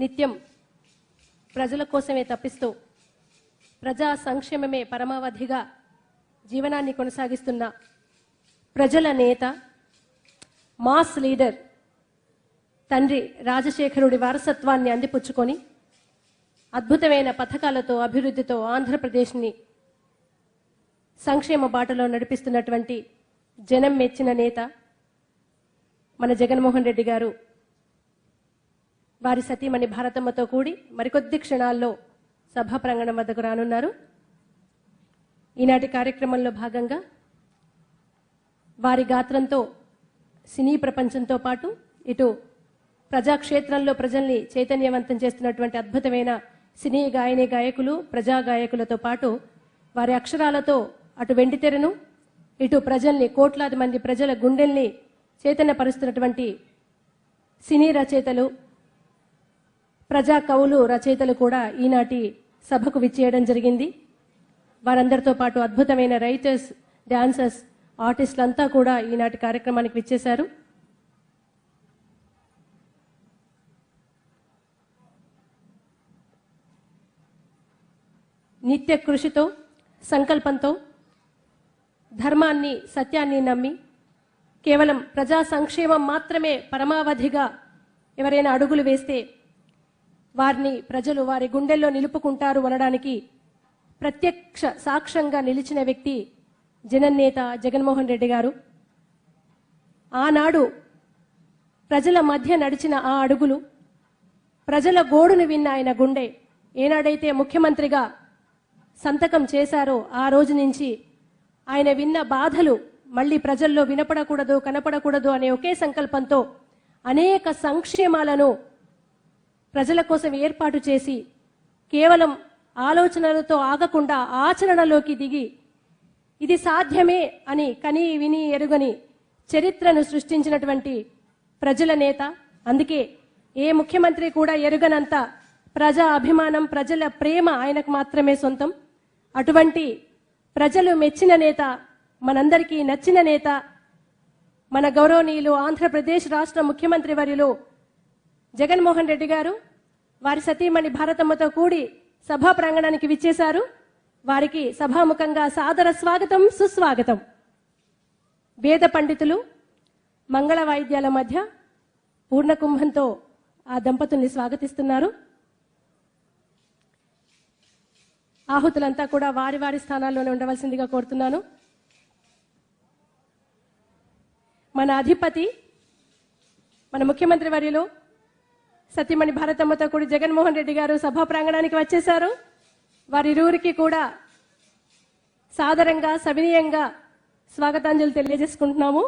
నిత్యం ప్రజల కోసమే తప్పిస్తూ ప్రజా సంక్షేమమే పరమావధిగా జీవనాన్ని కొనసాగిస్తున్న ప్రజల నేత మాస్ లీడర్ తండ్రి రాజశేఖరుడి వారసత్వాన్ని అందిపుచ్చుకొని అద్భుతమైన పథకాలతో అభివృద్ధితో ఆంధ్రప్రదేశ్ని సంక్షేమ బాటలో నడిపిస్తున్నటువంటి జనం మెచ్చిన నేత మన జగన్మోహన్ రెడ్డి గారు వారి సతీమణి భారతమ్మతో కూడి మరికొద్ది క్షణాల్లో సభా ప్రాంగణం వద్దకు రానున్నారు. ఈనాటి కార్యక్రమంలో భాగంగా వారి గాత్రంతో సినీ ప్రపంచంతో పాటు ఇటు ప్రజాక్షేత్రంలో ప్రజల్ని చైతన్యవంతం చేస్తున్నటువంటి అద్భుతమైన సినీ గాయని గాయకులు ప్రజా గాయకులతో పాటు వారి అక్షరాలతో అటు వెండితెరను ఇటు ప్రజల్ని కోట్లాది మంది ప్రజల గుండెల్ని చైతన్యపరుస్తున్నటువంటి సినీ రచయితలు ప్రజా కవులు రచయితలు కూడా ఈనాటి సభకు విచ్చేయడం జరిగింది. వారందరితో పాటు అద్భుతమైన రైటర్స్ డాన్సర్స్ ఆర్టిస్టులంతా కూడా ఈనాటి కార్యక్రమానికి విచ్చేశారు. నిత్య కృషితో సంకల్పంతో ధర్మాన్ని సత్యాన్ని నమ్మి కేవలం ప్రజా సంక్షేమం మాత్రమే పరమావధిగా ఎవరైనా అడుగులు వేస్తే వారిని ప్రజలు వారి గుండెల్లో నిలుపుకుంటారు అనడానికి ప్రత్యక్ష సాక్ష్యంగా నిలిచిన వ్యక్తి జననేత జగన్మోహన్ రెడ్డి గారు. ఆనాడు ప్రజల మధ్య నడిచిన ఆ అడుగులు ప్రజల గోడును విన్న ఆయన గుండె ఏనాడైతే ముఖ్యమంత్రిగా సంతకం చేశారో ఆ రోజు నుంచి ఆయన విన్న బాధలు మళ్ళీ ప్రజల్లో వినపడకూడదు కనపడకూడదు అనే ఒకే సంకల్పంతో అనేక సంక్షేమాలను ప్రజల కోసం ఏర్పాటు చేసి కేవలం ఆలోచనలతో ఆగకుండా ఆచరణలోకి దిగి ఇది సాధ్యమే అని కని విని ఎరుగని చరిత్రను సృష్టించినటువంటి ప్రజల నేత. అందుకే ఏ ముఖ్యమంత్రి కూడా ఎరుగనంత ప్రజా అభిమానం ప్రజల ప్రేమ ఆయనకు మాత్రమే సొంతం. అటువంటి ప్రజలు మెచ్చిన నేత మనందరికీ నచ్చిన నేత మన గౌరవనీయులు ఆంధ్రప్రదేశ్ రాష్ట్ర ముఖ్యమంత్రి వర్యులు జగన్మోహన్ రెడ్డి గారు వారి సతీమణి భారతమ్మతో కూడి సభా ప్రాంగణానికి విచ్చేశారు. వారికి సభాముఖంగా సాదర స్వాగతం సుస్వాగతం. వేద పండితులు మంగళ వాయిద్యాల మధ్య పూర్ణ కుంభంతో ఆ దంపతుల్ని స్వాగతిస్తున్నారు. ఆహుతులంతా కూడా వారి వారి స్థానాల్లోనే ఉండవలసిందిగా కోరుతున్నాను. మన అధిపతి మన ముఖ్యమంత్రి వర్యులు సత్యమణి భారతమ్మతో కూడి జగన్మోహన్ రెడ్డి గారు సభా ప్రాంగణానికి వచ్చేశారు. వారిరువురికి కూడా సాదరంగా సవినీయంగా స్వాగతాంజలి తెలియజేసుకుంటున్నాము.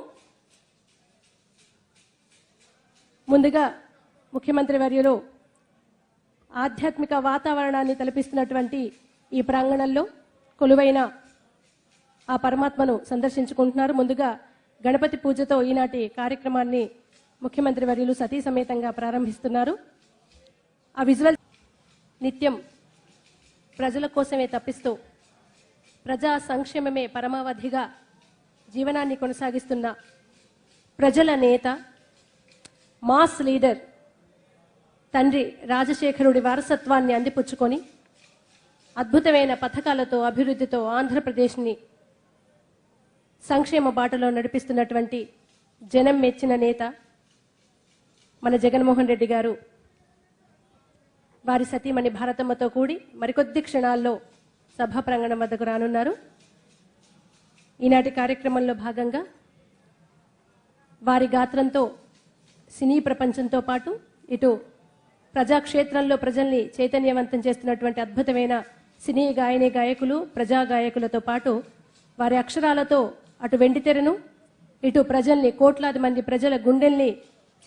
ముందుగా ముఖ్యమంత్రి వర్యులు ఆధ్యాత్మిక వాతావరణాన్ని తలపిస్తున్నటువంటి ఈ ప్రాంగణంలో కొలువైన ఆ పరమాత్మను సందర్శించుకుంటున్నారు. ముందుగా గణపతి పూజతో ఈనాటి కార్యక్రమాన్ని ముఖ్యమంత్రి వర్యులు సతీ సమేతంగా ప్రారంభిస్తున్నారు. ఆ విజువల్ నిత్యం ప్రజల కోసమే తప్పిస్తూ ప్రజా సంక్షేమమే పరమావధిగా జీవనాన్ని కొనసాగిస్తున్న ప్రజల నేత మాస్ లీడర్ తండ్రి రాజశేఖరుడి వారసత్వాన్ని అందిపుచ్చుకొని అద్భుతమైన పథకాలతో అభివృద్ధితో ఆంధ్రప్రదేశ్ని సంక్షేమ బాటలో నడిపిస్తున్నటువంటి జనం మెచ్చిన నేత మన జగన్మోహన్ రెడ్డి గారు వారి సతీమణి భారతమ్మతో కూడి మరికొద్ది క్షణాల్లో సభా ప్రాంగణం వద్దకు రానున్నారు. ఈనాటి కార్యక్రమంలో భాగంగా వారి గాత్రంతో సినీ ప్రపంచంతో పాటు ఇటు ప్రజాక్షేత్రంలో ప్రజల్ని చైతన్యవంతం చేస్తున్నటువంటి అద్భుతమైన సినీ గాయని గాయకులు ప్రజా గాయకులతో పాటు వారి అక్షరాలతో అటు వెండితెరను ఇటు ప్రజల్ని కోట్లాది మంది ప్రజల గుండెల్ని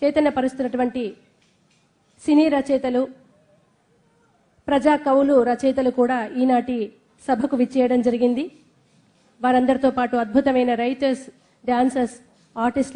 చైతన్యపరుస్తున్నటువంటి సినీ రచయితలు ప్రజా కవులు రచయితలు కూడా ఈనాటి సభకు విచ్చేయడం జరిగింది. వారందరితో పాటు అద్భుతమైన రైటర్స్ డాన్సర్స్ ఆర్టిస్టులు